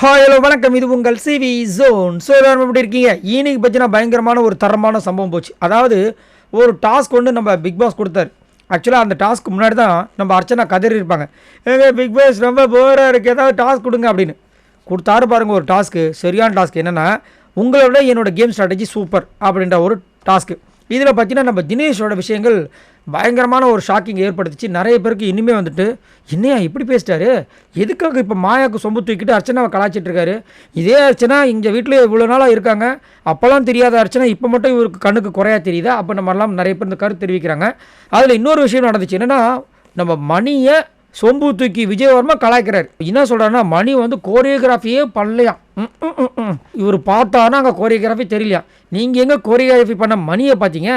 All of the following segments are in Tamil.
ஹாய் ஹலோ வணக்கம். இது உங்கள் சிவி ஜோன் ஸோ எல்லாரும் எப்படி இருக்கீங்க? ஈனிக்கு பற்றினா பயங்கரமான ஒரு தரமான சம்பவம் போச்சு. அதாவது ஒரு டாஸ்க் வந்து நம்ம பிக் பாஸ் கொடுத்தாரு. ஆக்சுவலாக அந்த டாஸ்க்கு முன்னாடி தான் நம்ம அர்ச்சனா கதறி இருப்பாங்க. ஏங்க பிக் பாஸ் ரொம்ப போராக இருக்குது ஏதாவது டாஸ்க் கொடுங்க அப்படின்னு. கொடுத்தாரு பாருங்கள் ஒரு டாஸ்க்கு சரியான டாஸ்க் என்னென்னா உங்களை விட என்னோட கேம் ஸ்ட்ராட்டஜி சூப்பர் அப்படின்ற ஒரு டாஸ்க்கு இதில் பார்த்தீங்கன்னா நம்ம தினேஷோட விஷயங்கள் பயங்கரமான ஒரு ஷாக்கிங் ஏற்படுத்துச்சு. நிறைய பேருக்கு இனிமேல் வந்துட்டு என்னையா இப்படி பேசிட்டாரு? எதுக்காக இப்போ மாயாவுக்கு சொம்பு தூக்கிட்டு அர்ச்சனாவை கலாச்சிட்டு இருக்காரு? இதே அர்ச்சனா இங்கே வீட்டில் இவ்வளோ நாளாக இருக்காங்க. அப்போல்லாம் தெரியாத அர்ச்சனா இப்போ மட்டும் இவருக்கு கண்ணுக்கு குறையா தெரியுதா? அப்போ நம்ம நிறைய பேர் இந்த கருத்து தெரிவிக்கிறாங்க. அதில் இன்னொரு விஷயம் நடந்துச்சு. என்னென்னா நம்ம மணியை சொம்பு தூக்கி விஜயவர்மா கலாய்க்கிறார். என்ன சொல்கிறாருன்னா மணி வந்து கோரியோகிராஃபியே பண்ணலையாம் ம், இவர் பார்த்தானா அங்கே கோரியோகிராஃபி தெரியலையா? நீங்கள் எங்கே கோரியோகிராஃபி பண்ண மணியை பார்த்தீங்க?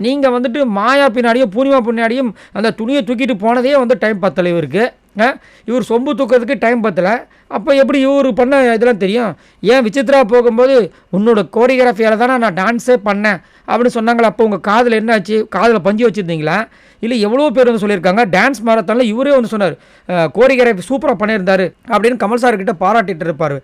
நீங்கள் வந்துட்டு மாயா பின்னாடியும் பூர்ணிமா பின்னாடியும் அந்த துணியை தூக்கிட்டு போனதே வந்து டைம் பத்தலை இவருக்கு இவர் சொம்பு தூக்கிறதுக்கு டைம் பத்தலை. அப்போ எப்படி இவர் பண்ண இதெல்லாம் தெரியும்? ஏன் விசித்ரா போகும்போது உன்னோட கோரியோகிராஃபியால் தானே நான் டான்ஸே பண்ணேன். அப்படின்னு சொன்னாங்களா அப்போ உங்கள் காதில் என்னாச்சு காதில் பஞ்சு வச்சுருந்தீங்களா? இல்லை எவ்வளோ பேர் வந்து சொல்லியிருக்காங்க? டான்ஸ் மாரத்தானில் இவரே வந்து சொன்னார் கோரியோகிராஃபி சூப்பராக பண்ணியிருந்தாரு. அப்படின்னு கமல் சார்கிட்ட பாராட்டிகிட்டு இருப்பார்.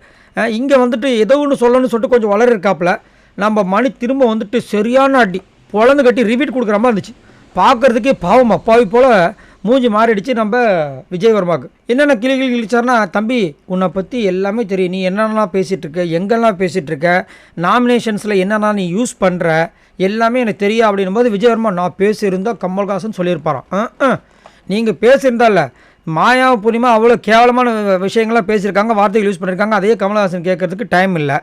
இங்கே வந்துட்டு ஏதோ ஒன்று சொல்லணும்னு சொல்லிட்டு கொஞ்சம் வளர இருக்காப்புல நம்ம மணி திரும்ப வந்துட்டு சரியான அடி பொழந்து கட்டி ரிவீட் கொடுக்குற மாதிரி இருந்துச்சு. பார்க்குறதுக்கே பாவம் அப்பாவி போல் மூஞ்சி மாறிடுச்சு நம்ம விஜயவர்மாவுக்கு. என்னென்ன கிளி கிளி கிழிச்சார்னா தம்பி உன்னை பற்றி எல்லாமே தெரியும். நீ என்னென்னலாம் பேசிகிட்டு இருக்க எங்கெல்லாம் பேசிகிட்டு இருக்க நாமினேஷன்ஸில் என்னென்ன நீ யூஸ் பண்ணுற எல்லாமே எனக்கு தெரியும் அப்படின்னும் போது விஜயவர்மா நான் பேசியிருந்தா கமல்ஹாசன் சொல்லியிருப்பாராம். நீங்கள் பேசியிருந்தால மாயா பூர்ணிமா அவ்வளோ கேவலமான வி- விஷயங்கள்லாம் பேசியிருக்காங்க வார்த்தைகள் யூஸ் பண்ணியிருக்காங்க. அதையே கமல்ஹாசன் கேட்குறதுக்கு டைம் இல்லை.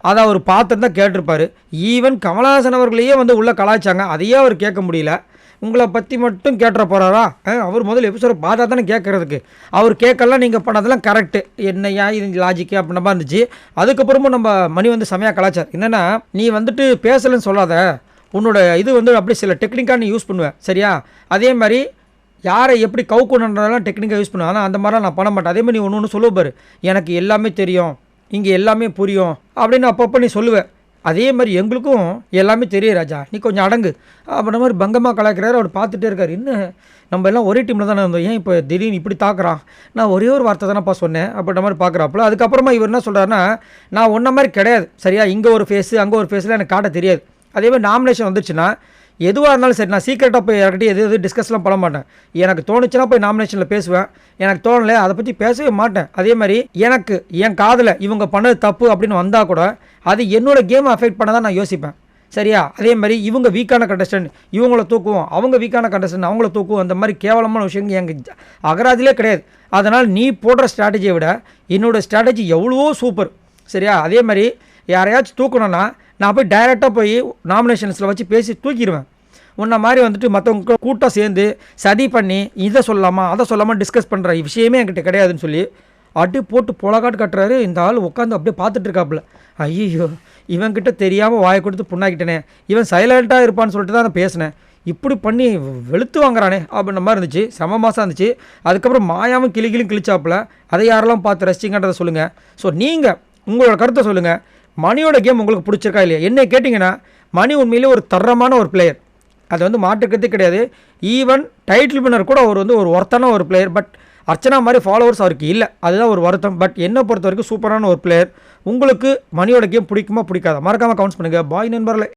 அதை அவர் பார்த்துருந்தா கேட்டிருப்பார். ஈவன் கமலஹாசன் அவர்களையே வந்து உள்ளே கலாய்ச்சாங்க. அதையே அவர் கேட்க முடியல. உங்களை பற்றி மட்டும் கேட்டுற போகிறாரா அவர் முதல்ல எபிசோட பார்த்தா தானே கேட்குறதுக்கு அவர் கேட்கலாம் நீங்கள் பண்ணதெல்லாம் கரெக்டு என்னையா இது லாஜிக்கு அப்படின்ற மாதிரி இருந்துச்சு. அதுக்கப்புறமும் நம்ம மணி வந்து செமையாக கலாச்சார். என்னென்னா நீ வந்துட்டு பேசலைன்னு சொல்லாத. உன்னோட இது வந்து அப்படி சில டெக்னிக்காக நீ யூஸ் பண்ணுவேன் சரியா? அதே மாதிரி யாரை எப்படி கவுக்கணுன்றதெல்லாம் டெக்னிக்காக யூஸ் பண்ணுவேன் ஆனால் அந்த மாதிரிலாம் நான் பண்ண மாட்டேன். அதே மாதிரி நீ ஒன்று ஒன்று சொல்லுவார் எனக்கு எல்லாமே தெரியும். இங்கே எல்லாமே புரியும். அப்படின்னு அப்பப்போ நீ சொல்லுவேன் அதே மாதிரி எங்களுக்கும் எல்லாமே தெரியும் ராஜா. நீ கொஞ்சம் அடங்கு. அப்படின்ற மாதிரி பங்கமாக கலாய்க்கிறாரு. அவர் பார்த்துட்டே இருக்கார். இன்னும் நம்ம எல்லாம் ஒரே டீமில் தானே இருந்தோம். ஏன் இப்போ திடீர்னு இப்படி தாக்குறான்? நான் ஒரே ஒரு வார்த்தை தானேப்பா சொன்னேன். அப்படின்ற மாதிரி பார்க்குறாப்புல. அதுக்கப்புறமா இவர் என்ன சொல்கிறாருன்னா நான் ஒன்றை மாதிரி கிடையாது. சரியா? இங்கே ஒரு ஃபேஸு அங்கே ஒரு ஃபேஸில் எனக்கு காட்ட தெரியாது. அதே மாதிரி நாமினேஷன் வந்துச்சுன்னா எதுவாக இருந்தாலும் சரி நான் சீக்கிரட்டாக போய் யார்கிட்டையும் எது எது டிஸ்கஸ்லாம் பண்ண மாட்டேன். எனக்கு தோணுச்சுன்னா போய் நாமினேஷனில் பேசுவேன். எனக்கு தோணலை அதை பற்றி பேசவே மாட்டேன். அதே மாதிரி எனக்கு என் காதில் இவங்க பண்ணது தப்பு அப்படின்னு வந்தால் கூட அது என்னோட கேமை அஃபெக்ட் பண்ண தான் நான் யோசிப்பேன். சரியா? அதே மாதிரி இவங்க வீக்கான கண்டஸ்டன்ட் இவங்கள தூக்குவோம். அவங்க வீக்கான கண்டஸ்டன்ட் அவங்கள தூக்குவோம். அந்த மாதிரி கேவலமான விஷயங்கள் எங்கள் அகராதிலே கிடையாது. அதனால் நீ போடுற ஸ்ட்ராட்டஜியை விட என்னோடய ஸ்ட்ராட்டஜி எவ்வளவோ சூப்பர் சரியா? அதே மாதிரி யாரையாச்சும் தூக்கணும்னா நான் போய் டைரெக்டாக போய் நாமினேஷன்ஸில் வச்சு பேசி தூக்கிடுவேன். உன்ன மாதிரி வந்துட்டு மற்றவங்க கூட்டம் சேர்ந்து சதி பண்ணி இதை சொல்லலாமா அதை சொல்லாமல் டிஸ்கஸ் பண்ணுற விஷயமே என்கிட்ட கிடையாதுன்னு சொல்லி அடி போட்டு புலகாட்டு கட்டுறாரு. இந்த ஆள் உட்காந்து அப்படியே பார்த்துட்டு இருக்காப்புல. ஐயோ இவன்கிட்ட தெரியாமல் வாயை கொடுத்து புண்ணாக்கிட்டேனே. இவன் சைலண்ட்டாக இருப்பான்னு சொல்லிட்டு தான் நான் பேசினேன். இப்படி பண்ணி வெளுத்து வாங்குறானே அப்படின்ற மாதிரி இருந்துச்சு. செம மாதம் இருந்துச்சு. அதுக்கப்புறம் மாயாவும் கிளி கிளி கிழிச்சாப்புல. அதை யாரெல்லாம் பார்த்து ரசிச்சிங்கன்றதை சொல்லுங்கள் ஸோ நீங்கள் உங்களோட கருத்தை சொல்லுங்கள் மணியோட கேம் உங்களுக்கு பிடிச்சிருக்கா இல்லையா? என்ன கேட்டிங்கன்னா மணி உண்மையிலே ஒரு தரமான ஒரு பிளேயர் அது வந்து மாற்றுக்கிறதே கிடையாது. ஈவன் டைட்டில் வின்னர் கூட அவர் வந்து ஒரு ஒர்த்தான ஒரு பிளேயர் பட் அர்ச்சனா மாதிரி ஃபாலோவர்ஸ் அவருக்கு இல்லை. அதுதான் ஒரு வருத்தம். பட் என்னை பொறுத்த வரைக்கும் சூப்பரான ஒரு பிளேயர் உங்களுக்கு மணியோட கேம் பிடிக்குமா பிடிக்காதா? மறக்காமல் கவுன்ஸ் பண்ணுங்கள் பாய் நண்பர்களே.